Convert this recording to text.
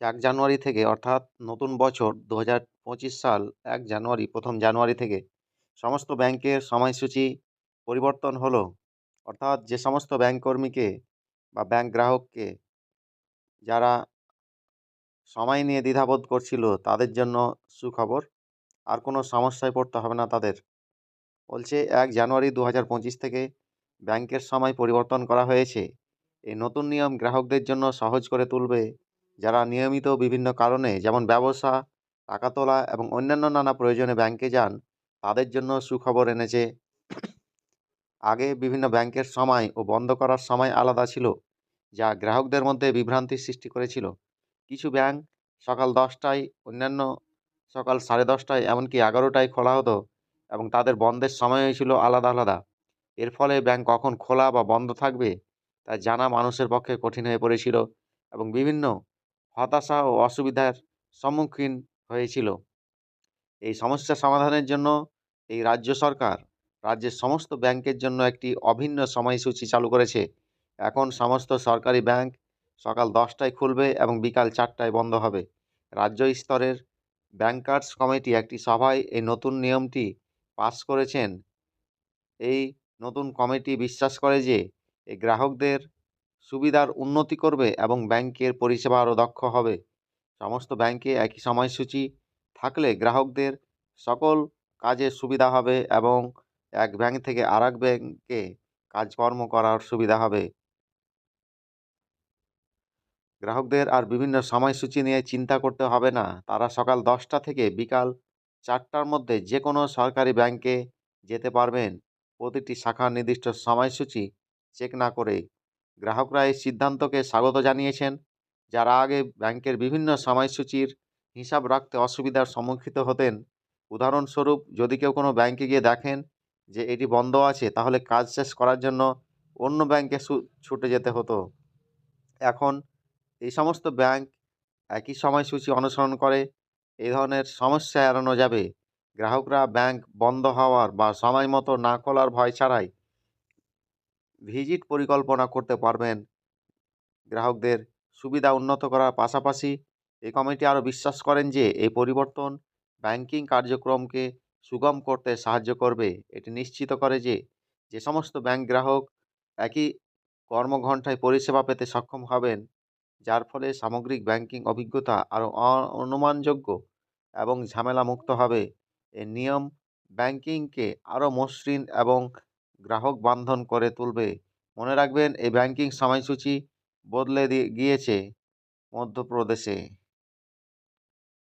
এক জানুয়ারি থেকে, অর্থাৎ নতুন বছর দু হাজার পঁচিশ সাল এক জানুয়ারি, প্রথম জানুয়ারি থেকে সমস্ত ব্যাংকের সময়সূচি পরিবর্তন হলো। অর্থাৎ যে সমস্ত ব্যাংক কর্মীকে বা ব্যাংক গ্রাহককে যারা সময় নিয়ে দ্বিধাবোধ করছিল, তাদের জন্য সুখবর। আর কোনো সমস্যায় পড়তে হবে না তাদের। বলছে, এক জানুয়ারি দু হাজার পঁচিশ থেকে ব্যাংকের সময় পরিবর্তন করা হয়েছে। এই নতুন নিয়ম গ্রাহকদের জন্য সহজ করে তুলবে যারা নিয়মিত বিভিন্ন কারণে, যেমন ব্যবসা, টাকা তোলা এবং অন্যান্য নানা প্রয়োজনে ব্যাংকে যান, তাদের জন্য সুখবর এনেছে। আগে বিভিন্ন ব্যাংকের সময় ও বন্ধ করার সময় আলাদা ছিল, যা গ্রাহকদের মধ্যে বিভ্রান্তির সৃষ্টি করেছিল। কিছু ব্যাংক সকাল দশটায়, অন্যান্য সকাল সাড়ে দশটায়, এমনকি এগারোটায় খোলা হতো এবং তাদের বন্ধের সময়ও ছিল আলাদা আলাদা। এর ফলে ব্যাংক কখন খোলা বা বন্ধ থাকবে, তা জানা মানুষের পক্ষে কঠিন হয়ে পড়েছিল এবং বিভিন্ন হতাশা ও অসুবিধার সম্মুখীন হয়েছিল। এই সমস্যা সমাধানের জন্য এই রাজ্য সরকার রাজ্যের সমস্ত ব্যাংকের জন্য একটি অভিন্ন সময়সূচি চালু করেছে। এখন সমস্ত সরকারি ব্যাংক সকাল দশটায় খুলবে এবং বিকাল চারটায় বন্ধ হবে। রাজ্য স্তরের ব্যাংকার্স কমিটি একটি সভায় এই নতুন নিয়মটি পাস করেছেন। এই নতুন কমিটি বিশ্বাস করে যে, এই গ্রাহকদের সুবিধার উন্নতি করবে এবং ব্যাংকের পরিষেবা আরও দক্ষ হবে। সমস্ত ব্যাংকে একই সময়সূচি থাকলে গ্রাহকদের সকল কাজের সুবিধা হবে এবং এক ব্যাংক থেকে আর এক ব্যাংকে কাজকর্ম করার সুবিধা হবে। গ্রাহকদের আর বিভিন্ন সময়সূচি নিয়ে চিন্তা করতে হবে না। তারা সকাল দশটা থেকে বিকাল চারটার মধ্যে যে কোনো সরকারি ব্যাংকে যেতে পারবেন। প্রতিটি শাখার নির্দিষ্ট সময়সূচি চেক না করে গ্রাহকরা এই সিদ্ধান্তকে স্বাগত জানিয়েছেন, যারা আগে ব্যাংকের বিভিন্ন সময়সূচির হিসাব রাখতে অসুবিধার সম্মুখীন হতেন। উদাহরণস্বরূপ, যদি কেউ কোনো ব্যাংকে গিয়ে দেখেন যে এটি বন্ধ আছে, তাহলে কাজ শেষ করার জন্য অন্য ব্যাংকে ছুটে যেতে হতো। এখন এই সমস্ত ব্যাংক একই সময়সূচি অনুসরণ করে এই ধরনের সমস্যা এড়ানো যাবে। গ্রাহকরা ব্যাংক বন্ধ হওয়ার বা সময় মতো না খোলার ভয় ছাড়াই ভিজিট পরিকল্পনা করতে পারবেন। গ্রাহকদের সুবিধা উন্নত করার পাশাপাশি এই কমিটি আরও বিশ্বাস করেন যে এই পরিবর্তন ব্যাংকিং কার্যক্রমকে সুগম করতে সাহায্য করবে। এটি নিশ্চিত করে যে যে সমস্ত ব্যাংক গ্রাহক একই কর্মঘণ্টায় পরিষেবা পেতে সক্ষম হবেন, যার ফলে সামগ্রিক ব্যাংকিং অভিজ্ঞতা আরও অনুমানযোগ্য এবং ঝামেলামুক্ত হবে। এ নিয়ম ব্যাংকিংকে আরও মসৃণ এবং গ্রাহক বান্ধন করে তুলবে। মনে রাখবেন এই ব্যাঙ্কিং সময়সূচি বদলে গিয়েছে মধ্যপ্রদেশে।